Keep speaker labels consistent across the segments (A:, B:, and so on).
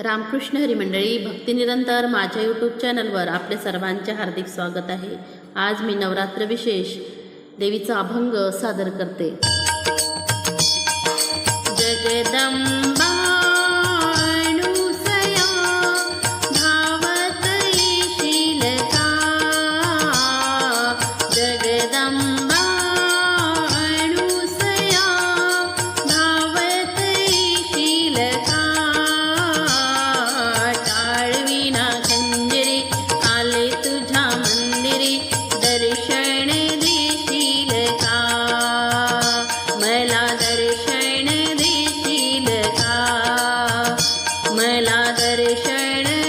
A: रामकृष्ण हरिमंडळी भक्तिनिरंतर माझ्या यूट्यूब चॅनलवर आपले सर्वांचे हार्दिक स्वागत आहे. आज मी नवरात्र विशेष देवीचा अभंग सादर करते. जय जगदम शरण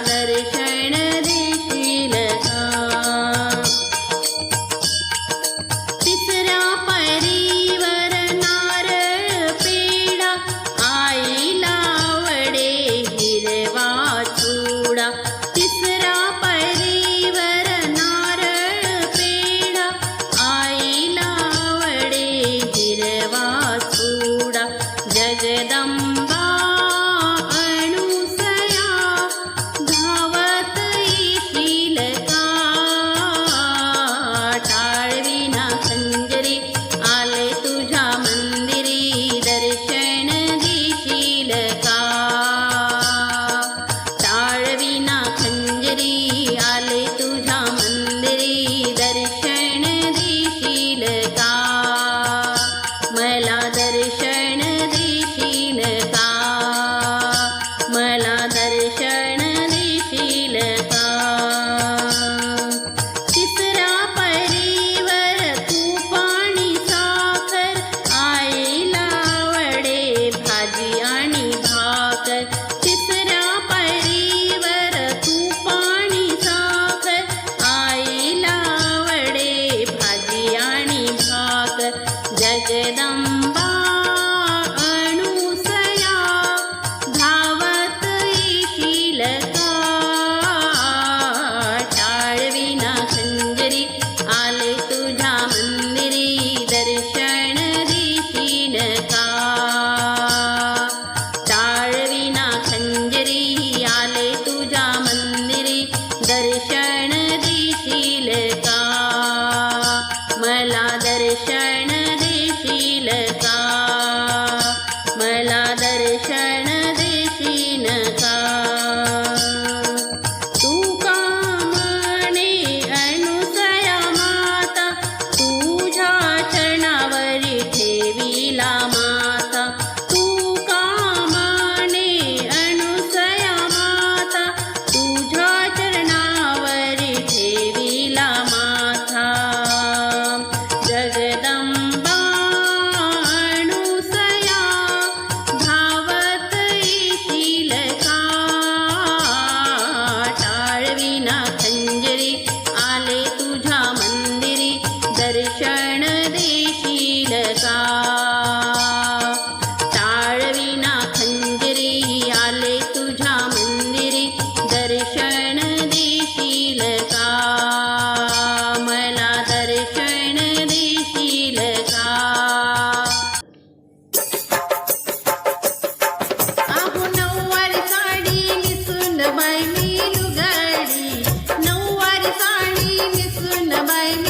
A: दर्शन देशील परीवर नारळ पेडा आईला आवडे हिरवा चुडा. तिसरा परीवर नारळ पेडा आईला आवडे हिरवा चुडा. जगदम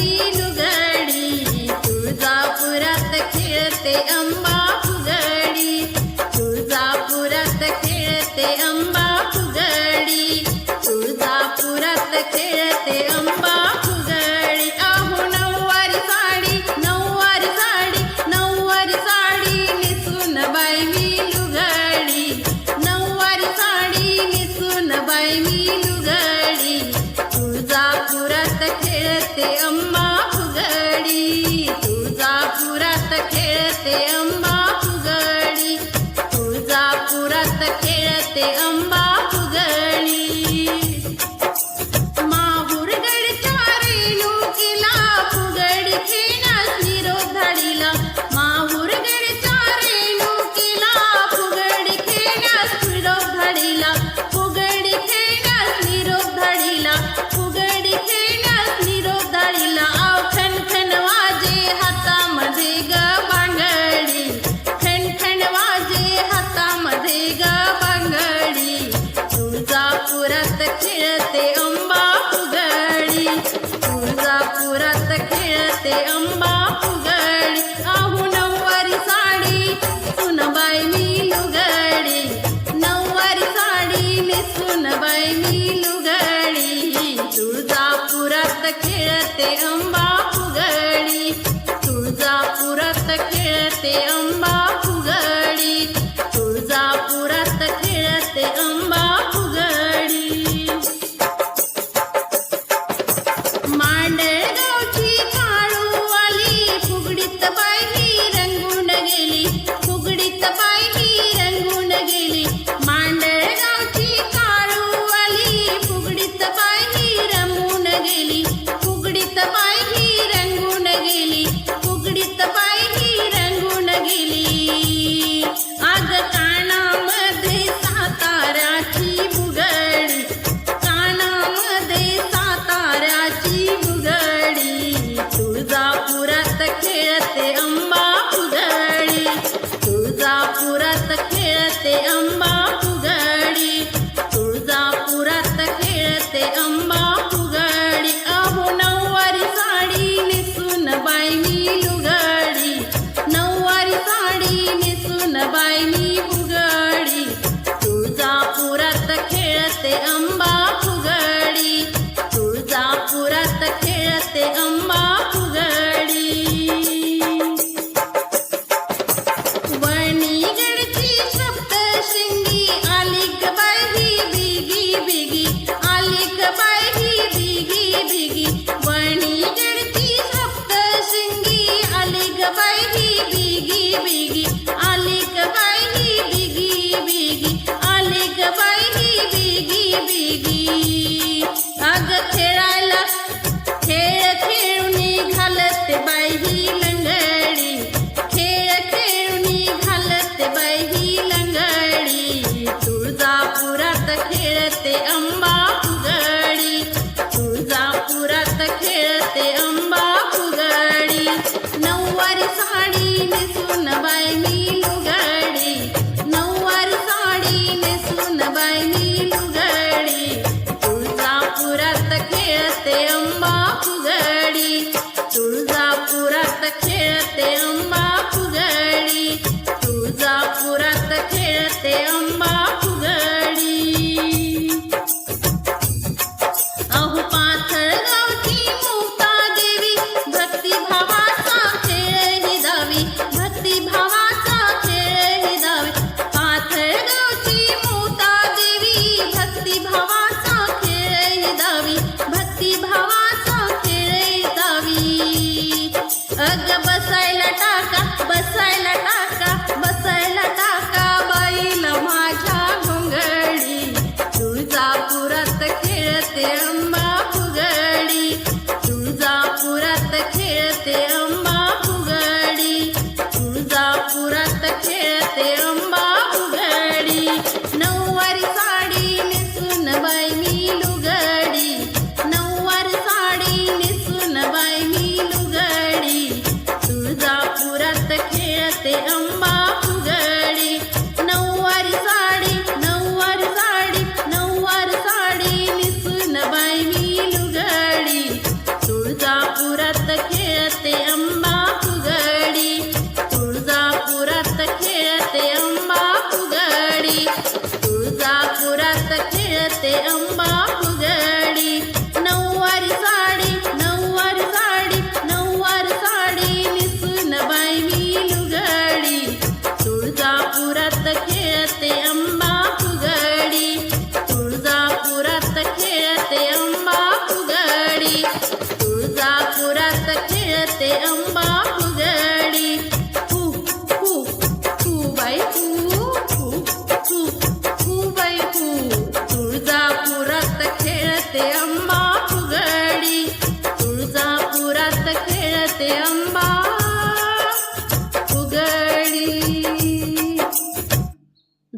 A: Filho Te amo. ಸುರತ ಕೇಳತೆ ಅಂಬ